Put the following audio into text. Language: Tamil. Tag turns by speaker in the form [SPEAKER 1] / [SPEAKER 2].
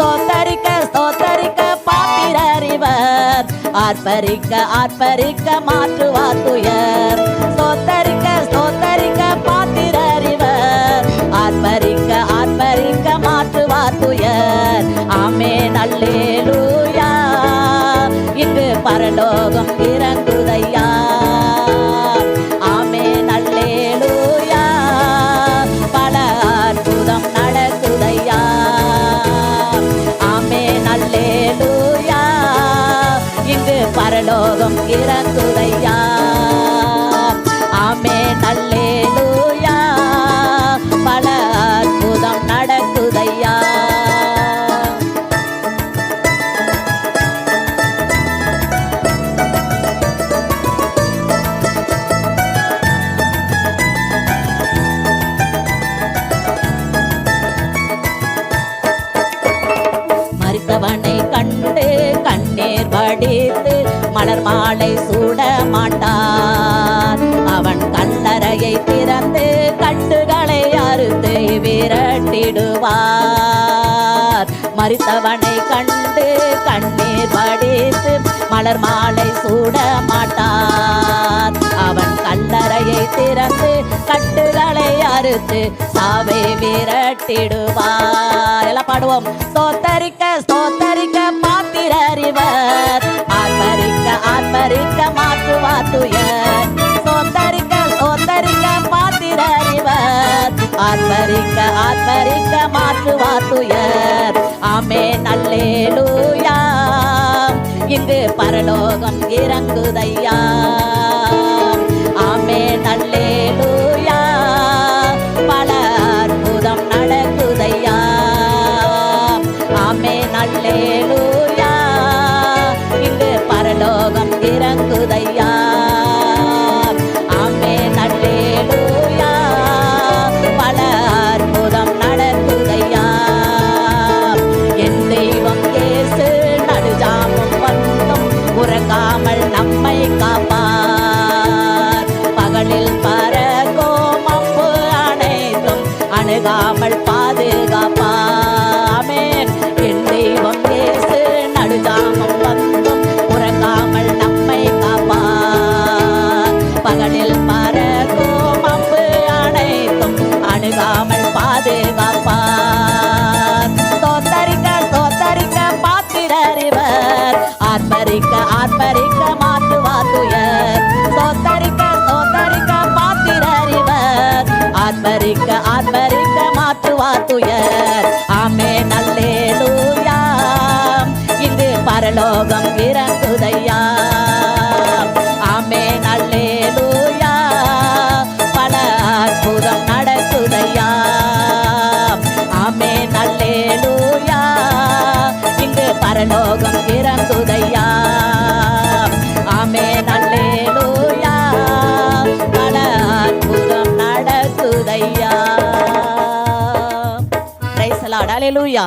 [SPEAKER 1] ஸ்தோத்தரிக்க ஸ்தோத்தரிக்க பாத்திர அறிவர். ஆர்ப்பரிக்க ஆர்ப்பரிக்க மாற்றுவார் துயர். ஸ்தோத்தரிக்க ஸ்தோத்தரிக்க பாத்திர அறிவர். ஆர்ப்பரிக்க ஆர்ப்பரிக்க மாற்றுவார் துயர். ஆமே நல்லேலூயா இங்கு பரலோகம் இறங்குதை பரலோகம் இறங்குதையா ஆமே நல்லேலூயா பல அற்புதம் நடக்குதையா. மறித்தவனை மலர் மாலை சூட மாட்டான் அவன் கல்லறையை திறந்து கட்டுகளை அறுத்து விரட்டிடுவார். மறித்தவனை கண்டு கண்ணீர் வடித்து மலர் மாலை சூட மாட்டார். அவன் கல்லறையை திறந்து கட்டுகளை அறுத்து சாவை விரட்டிடுவார். எல்லாம் பாடுவோம். ஸ்தோத்தரிக்க ஸ்தோத்தரிக்க பாத்திரறிவர் ஆர்ப்பரிக்க மாற்றுவார் துயர் ஆமே நல்லேலூயா இங்கு பரலோகம் இறங்குதையா. ஆமே நல்லேலூயா பல அற்புதம் நடக்குதையா. ஆமே நல்லேலூயா இங்கு பரலோகம் இறங்குதையா. உறங்காமல் நம்மை காப்பார். பகலில் பறக்கும் அம்பு அனைத்தும் அணுகாமல் துயர் ஹலெலூயா